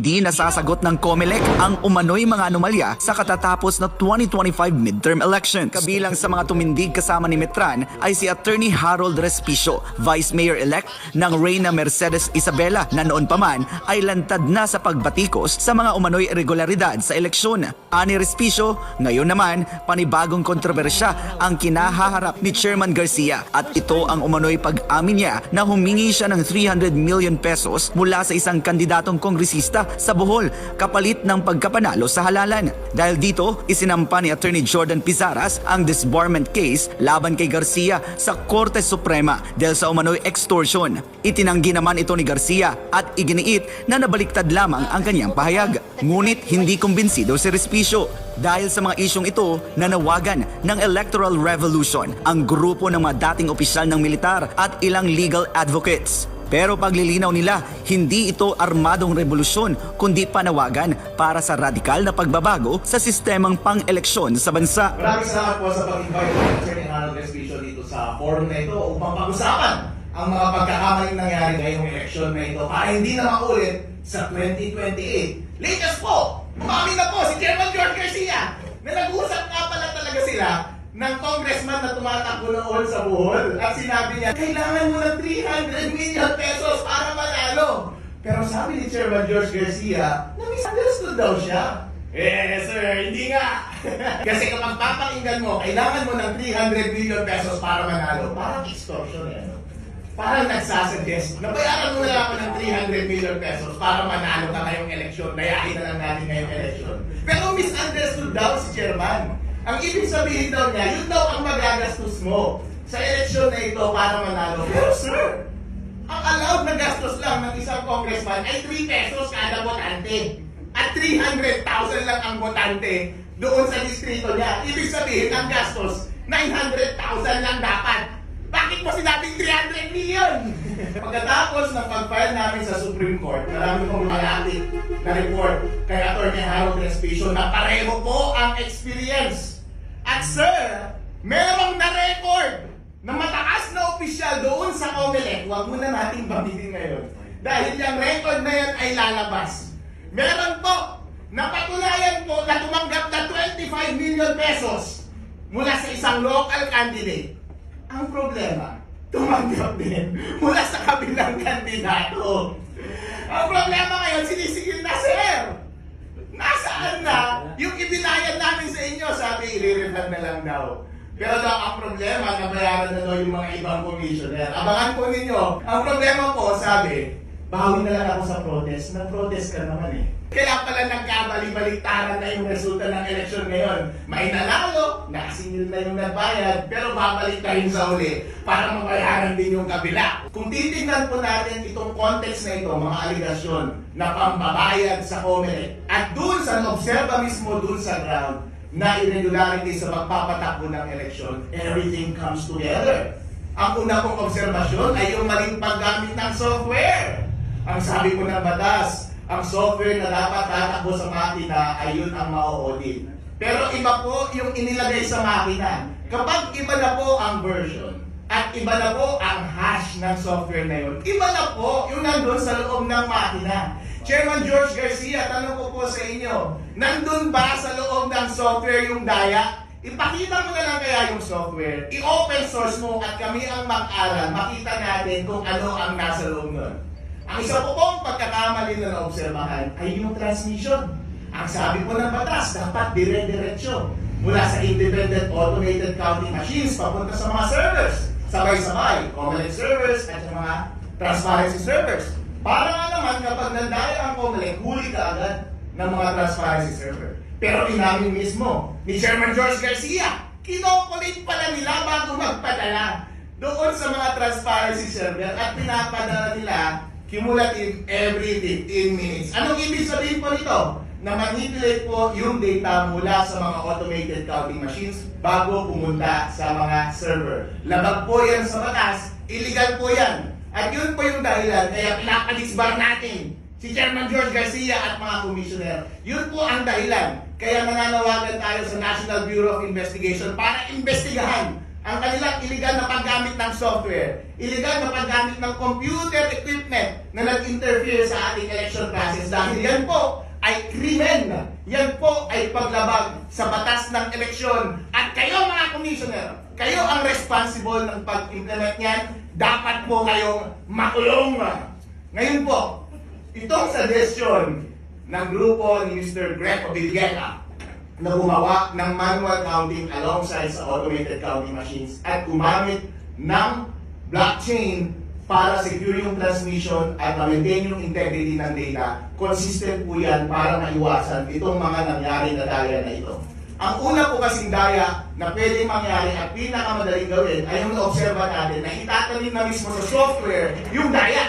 hindi nasasagot ng COMELEC ang umano'y mga anomalya sa katatapos na 2025 midterm elections. Kabilang sa mga tumindig kasama ni Metran ay si Attorney Harold Respicio, Vice Mayor-elect ng Reyna Mercedes Isabela na noon pa man ay lantad na sa pagbatikos sa mga umano'y irregularidad sa eleksyon. Ani Respicio, ngayon naman panibagong kontrobersya ang kinahaharap ni Chairman Garcia at ito ang umano'y pag-amin niya na humingi siya ng 300 million pesos mula sa isang kandidatong kongresista sa Bohol kapalit ng pagkapanalo sa halalan. Dahil dito, isinampa ni Attorney Jordan Pizaras ang disbarment case laban kay Garcia sa Korte Suprema dahil sa umano'y extortion. Itinanggi naman ito ni Garcia at iginiit na nabaliktad lamang ang kanyang pahayag. Ngunit hindi kumbinsido si Respicio dahil sa mga isyong ito, nanawagan ng Electoral Revolution ang grupo ng mga dating opisyal ng militar at ilang legal advocates. Pero paglilinaw nila, hindi ito armadong revolusyon kundi panawagan para sa radikal na pagbabago sa sistemang pang-eleksyon sa bansa. Maraming salamat po sa pag-invite ng Attorney dito sa forum na ito upang pag-usapan ang mga pagkakamaling nangyari ngayong eleksyon na ito para hindi na maulit sa 2028. Latest po, umami na po si Chairman George Garcia na nag-usap nga pala talaga sila ng congressman na tumatakbo noon sa Bohol at sinabi niya, kailangan mo ng 300 million pesos para manalo. Pero sabi ni Chairman George Garcia, na misunderstood daw siya. Eh, sir, hindi nga. Kasi kapag papakinggan mo, kailangan mo ng 300 million pesos para manalo. Parang extortion yan. Parang nagsasuggest, nabayaran mo na ako ng 300 million pesos para manalo ka ngayong eleksyon. Bayahin na lang natin ngayong eleksyon. Pero misunderstood daw si Chairman. Ang ibig sabihin daw niya, yun daw ang magagastos mo sa eleksyon na ito para manalo. Pero sir, ang allowed na gastos lang ng isang congressman ay 3 pesos kada botante. At 300,000 lang ang botante doon sa distrito niya. Ibig sabihin, ang gastos, 900,000 lang dapat. Bakit mo sinabing 300 million? Pagkatapos ng pag-file namin sa Supreme Court, marami kong malapit na report kay Atty. Harold Respicio na pareho po ang experience. At sir, merong na-record na mataas na opisyal doon sa COMELEC, huwag muna nating banggitin ngayon. Dahil yung record na yan ay lalabas. Meron po, napatunayan po na tumanggap na 25 million pesos mula sa isang local candidate. Ang problema, tumanggap din mula sa kabilang kandidato. Ang problema ngayon, sinisigil na sir. Nasaan na ibinayad namin sa inyo? Sabi, i-refund na lang daw. Pero daw ang problema, nabayaran na daw yung mga ibang commissioner. Abangan po ninyo. Ang problema po, sabi, bawi na lang ako sa protest. Nag-protest ka naman eh. Kaya pala nagkabali-baliktaran na yung resulta ng eleksyon ngayon. May nanalo, nakasingil na yung nagbayad, pero babalik rin sa uli para mabayaran din yung kabila. Kung titingnan po natin itong context na ito, mga aligasyon na pambabayad sa COMELEC, at dun sa obserba mismo dun sa ground, na irregularity sa magpapatakbo ng eleksyon, everything comes together. Ang una kong obserbasyon ay yung maling paggamit ng software. Ang sabi ko ng batas, ang software na dapat tatakbo sa makina ay yun ang ma-audit. Pero iba po yung inilagay sa makina. Kapag iba na po ang version, at iba na po ang hash ng software na yun, iba na po yung nandun sa loob ng makina. Chairman George Garcia, tanong ko po sa inyo, nandun ba sa loob ng software yung daya? Ipakita mo na lang kaya yung software, i-open source mo at kami ang mag-aral, makita natin kung ano ang nasa loob nun. Ang isa po pong pagkakamali na naobserbahan ay yung transmission. Ang sabi po ng batas, dapat dire-diretso mula sa independent automated counting machines papunta sa mga servers. Sabay-sabay, Comelec servers at yung mga transparency servers. Para nga naman kapag nandaya ang Comelec, huli ka agad ng mga transparency server. Pero inamin mismo ni Chairman George Garcia, kinokolate pala nila bago magpadala doon sa mga transparency server at pinapadala nila cumulative every 15 minutes. Anong ibig sabihin po nito? Na manipulate po yung data mula sa mga automated counting machines bago pumunta sa mga server. Labag po yan sa batas, illegal po yan. At yun po yung dahilan kaya pinapalisbar natin si Chairman George Garcia at mga commissioner. Yun po ang dahilan. Kaya nananawagan tayo sa National Bureau of Investigation para investigahan ang kanilang illegal na paggamit ng software, illegal na paggamit ng computer equipment na nag-interfere sa ating election process dahil yan po ay krimen. Yan po ay paglabag sa batas ng eleksyon. At kayo mga commissioner, kayo ang responsible ng pag-implement niyan. Dapat po kayong makulong. Ngayon po, itong suggestion ng grupo ni Mr. Greg Obilgueta na gumawa ng manual counting alongside sa automated counting machines at gumamit ng blockchain para secure yung transmission at ma-maintain yung integrity ng data. Consistent po yan para maiwasan itong mga nangyari na daya na ito. Ang una po kasing daya na pwedeng mangyari at pinakamadaling gawin ay yung na-observa natin na itatanim na mismo sa software yung daya.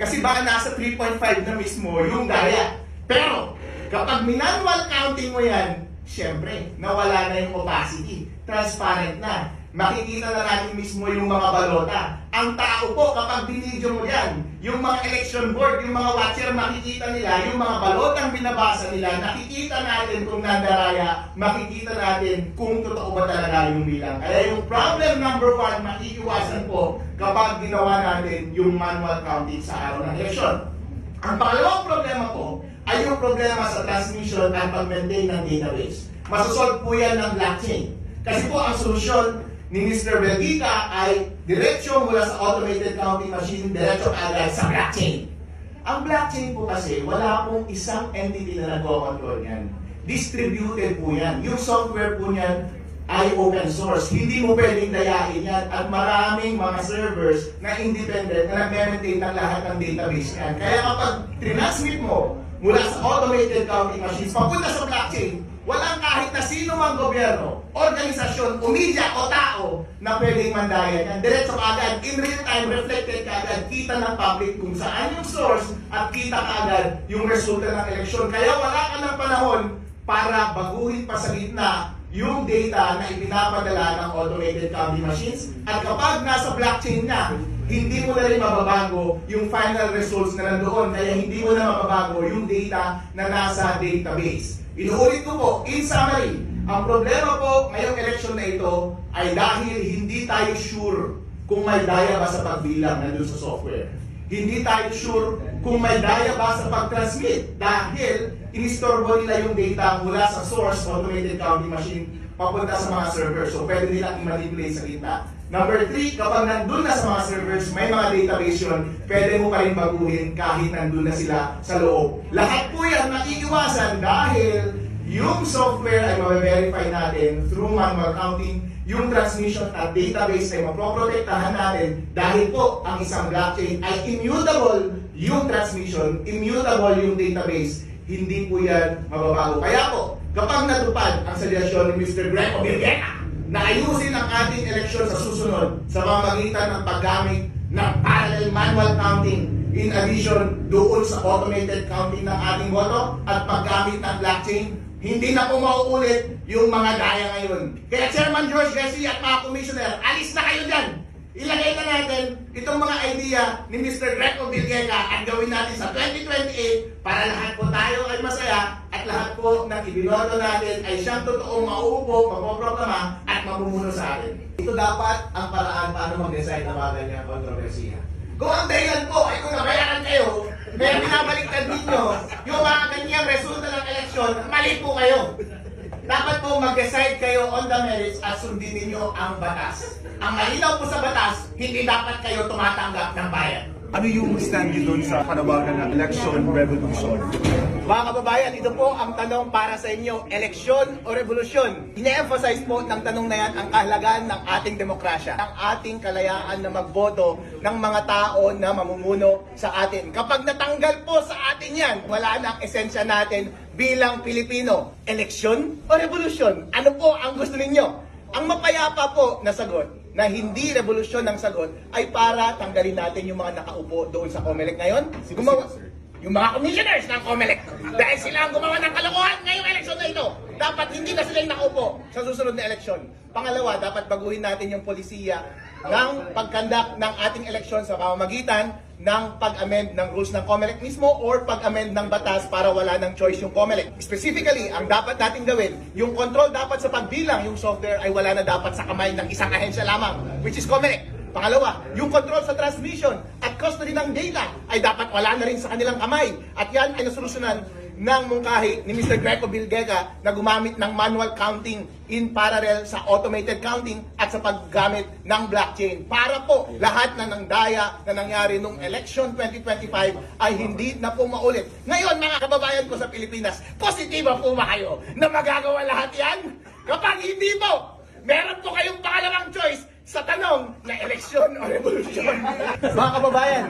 Kasi baka nasa 3.5 na mismo yung daya. Pero, kapag manual counting mo yan, syempre, nawala na yung opacity. Transparent na. Makikita na natin mismo yung mga balota. Ang tao po, kapag binidyo mo yan, yung mga election board, yung mga watcher, makikita nila, yung mga balotang binabasa nila, nakikita natin kung nandaraya, makikita natin kung totoo ba talaga yung bilang. Kaya yung problem number one, makiiwasan po kapag ginawa natin yung manual counting sa araw ng election. Ang pangalawang problema po ay yung problema sa transmission at pag-maintain ng database. Masosolve po yan ng blockchain. Kasi po ang solusyon ni Mr. Belgica ay diretsyo mula sa automated counting machine, diretsyo agad sa blockchain. Ang blockchain po kasi, wala pong isang entity na nagko-control yan. Distributed po yan. Yung software po niyan ay open source. Hindi mo pwedeng dayain yan at maraming mga servers na independent na nag-maintain ng lahat ng database yan. Kaya kapag transmit mo mula sa automated counting machines papunta sa blockchain, walang kahit na sino mang gobyerno, organisasyon, o media o tao na pwedeng mandaya yan. Diretso agad, in real time, reflected agad, kita ng public kung saan yung source at kita agad yung resulta ng eleksyon. Kaya wala ka ng panahon para baguhin pa sa gitna yung data na ipinapadala ng automated counting machines at kapag nasa blockchain na, hindi mo na rin mababago yung final results na nandoon kaya hindi mo na mababago yung data na nasa database. Inuulit ko po, in summary, ang problema po ngayong election na ito ay dahil hindi tayo sure kung may daya ba sa pagbilang nandun sa software. Hindi tayo sure kung may daya ba sa pag-transmit dahil inistorbo nila yung data mula sa source automated counting machine papunta sa mga servers. So pwede nilang i-manipulate sa gitna. Number three, kapag nandun na sa mga servers, may mga database yun, pwede mo pa rin baguhin kahit nandun na sila sa loob. Lahat po yan maiiwasan dahil yung software ay mabe-verify natin through manual counting, yung transmission at database ay mapoprotektahan natin dahil po ang isang blockchain ay immutable yung transmission, immutable yung database, hindi po yan mababago. Kaya po, kapag natupad ang suggestion ni Mr. Greg Obilgueta na ayusin ang ating eleksyon sa susunod sa pamamagitan ng paggamit ng parallel manual counting in addition doon sa automated counting ng ating boto at paggamit ng blockchain, hindi na po mauulit yung mga gaya ngayon. Kaya Chairman George Garcia at mga commissioner, alis na kayo dyan! Ilagay na natin itong mga idea ni Mr. Greco Villegas at gawin natin sa 2028 para lahat po tayo ay masaya at lahat po ng ibinoto natin ay siyang totoong mauupo, mapoproklama at mamumuno sa atin. Ito dapat ang paraan paano mag-decide ng mga ganyang kontrobersiya. Kung ang dahilan po ay kung nabayaran kayo, kaya binabaliktad ninyo yung mga ganyang resulta ng eleksyon, mali po kayo. Dapat po mag-decide kayo on the merits at sundin ninyo ang batas. Ang malinaw po sa batas, hindi dapat kayo tumatanggap ng bayan. Ano yung stand niyo doon sa panawagan ng election revolution? Mga kababayan, ito po ang tanong para sa inyo, eleksyon o revolusyon? Ine-emphasize po ng tanong na yan ang kahalagaan ng ating demokrasya, ang ating kalayaan na magboto ng mga tao na mamumuno sa atin. Kapag natanggal po sa atin yan, wala na ang esensya natin bilang Pilipino. Eleksyon o revolusyon? Ano po ang gusto ninyo? Ang mapayapa po na sagot na hindi revolusyon ang sagot ay para tanggalin natin yung mga nakaupo doon sa COMELEC ngayon. Gumawa, yung mga commissioners ng COMELEC. Dahil sila ang gumawa ng kalokohan ngayong eleksyon na ito. Dapat hindi na sila yung nakaupo sa susunod na eleksyon. Pangalawa, dapat baguhin natin yung polisiya ng pagkandak ng ating eleksyon sa pamamagitan ng pag-amend ng rules ng COMELEC mismo or pag-amend ng batas para wala ng choice yung COMELEC. Specifically, ang dapat natin gawin, yung control dapat sa pagbilang yung software ay wala na dapat sa kamay ng isang ahensya lamang, which is COMELEC. Pangalawa, yung control sa transmission at custody ng data ay dapat wala na rin sa kanilang kamay. At yan ay nasolusyonan ng mungkahi ni Mr. Greco Bilgega na gumamit ng manual counting in parallel sa automated counting at sa paggamit ng blockchain para po lahat na ng daya na nangyari nung election 2025 ay hindi na po maulit. Ngayon mga kababayan ko sa Pilipinas, positiba po ba kayo na magagawa lahat yan? Kapag hindi po, meron po kayong pangalawang choice sa tanong na eleksyon o revolusyon. Mga kababayan,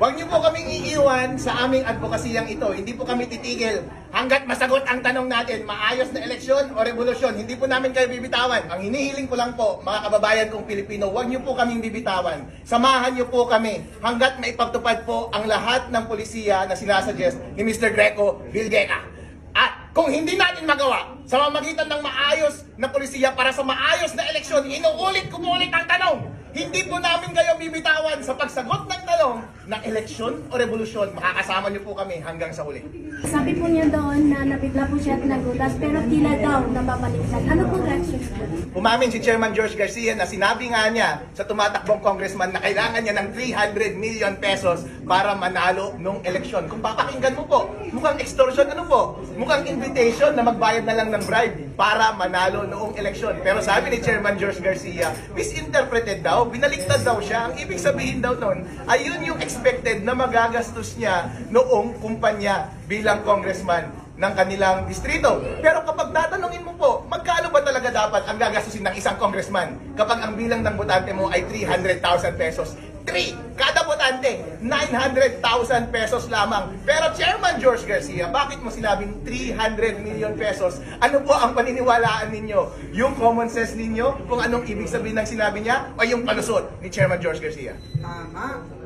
Huwag niyo po kaming iiwan sa aming advokasiyang ito. Hindi po kami titigil hanggat masagot ang tanong natin, maayos na eleksyon o revolusyon. Hindi po namin kayo bibitawan. Ang hinihiling ko lang po, mga kababayan kong Pilipino, huwag niyo po kaming bibitawan. Samahan niyo po kami hanggat maipagtupad po ang lahat ng polisiya na sinasuggest ni Mr. Greco Vilgueca. At kung hindi natin magawa sa mamagitan ng maayos na polisiya para sa maayos na eleksyon, inuulit ko po ulit ang tanong. Hindi po namin kayo bibitawan sa pagsagot ng tanong ng eleksyon o revolusyon. Makakasama niyo po kami hanggang sa huli. Sabi po niya doon na nabigla po siya at nagutas pero tila daw nababaligtad. Ano po reaction? Umamin si Chairman George Garcia na sinabi nga niya sa tumatakbong congressman na kailangan niya ng 300 million pesos para manalo nung eleksyon. Kung papakinggan mo po, mukhang extortion ano po? Mukhang invitation na magbayad na lang ng bribe para manalo noong eleksyon. Pero sabi ni Chairman George Garcia, misinterpreted daw, binaliktad daw siya. Ang ibig sabihin daw noon, ayun yung expected na magagastos niya noong kumpanya bilang congressman ng kanilang distrito. Pero kapag tatanungin mo po, magkano ba talaga dapat ang gagastusin ng isang congressman kapag ang bilang ng botante mo ay 300,000 pesos? 3! Kada botante, 900,000 pesos lamang. Pero Chairman George Garcia, bakit mo sinabing 300 million pesos? Ano po ang paniniwalaan ninyo? Yung common sense ninyo? Kung anong ibig sabihin ng sinabi niya? O yung palusot ni Chairman George Garcia? Tama.